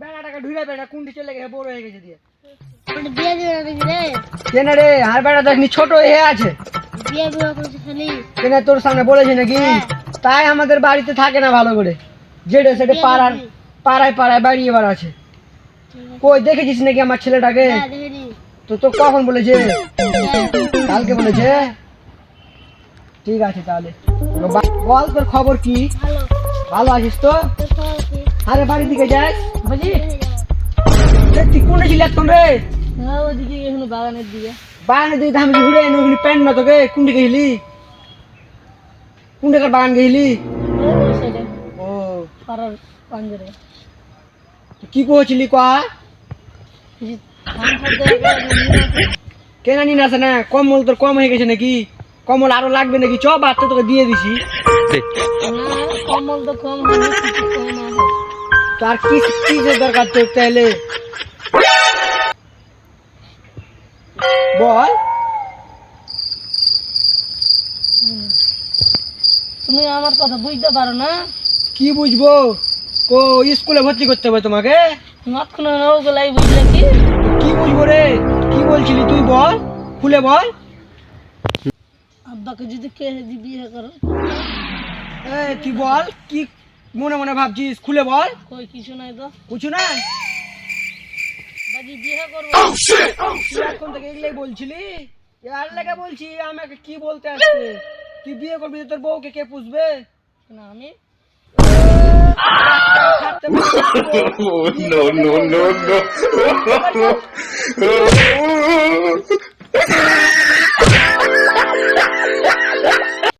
বেড়াটাকে ঢুলে বেড়া কুন্ডি চলে গেছে বড় হয়ে গেছে দিয়ে আর বেড়া দেখনি ছোট হয়ে আছে কেন তোর সামনে বলেছি নাকি? হ্যাঁ। তাই আমাদের বাড়িতে থাকে না ভালো করে। যেটা সেটা পাড়ার পাড়ায় পাড়ায় বাড়ি এবার আছে। কই দেখেছিস নাকি আমার ছেলেটাকে? হ্যাঁ তো তো কখন বলেছে? কালকে বলেছে? ঠিক আছে তাহলে। বল তোর খবর কি? ভালো। আছিস তো? আরে বাড়ির দিকে যাস। যাও? তুই কোনে ছিলি এখন রে? হ্যাঁ ওদিকে এখনও বাগানের দিকে। বাগানে ধামে ঘুরে এনে ওখানে প্যান্ট না তোকে কুন্ডে গেছিলি কুন্ডেকার বাগান গেছিলি ওই সাইডে ও। পাড়ার পাঞ্জরে কি করেছিলি কয়া। কেন নিন আসে না? কম্বল তোর কম হয়ে গেছে নাকি? কম্বল আরও লাগবে নাকি? চ বাচ্চা তোকে দিয়ে দিছি। না কম্বল তো কম তো আর কি কিসের দরকার তোর তাহলে? বল হুম। তুমি আমার কথা বুঝতে পারো না কি বুঝব ও স্কুলে ভর্তি করতে হবে তোমাকে? মাঝখানে ওগুলাই বুঝলে কি কি বুঝব রে? কি বলছিলি তুই বল খুলে বল। আব্বাকে যদি কে যদি বিয়ে করো। এই তুই বল? কি মনে মনে ভাবছিস? খুলে বল। কই কিছু নাই তো। কিছু না বাজি বিয়ে করবো তুই এখন থেকে এগুলাই বলছিলি আর লেগে বলছি আমাকে কি বলতে আসছে তুই বিয়ে করবি তো তোর বউকে কে পুষবে না আমি খাটতে পারবি না। no, no, no, no.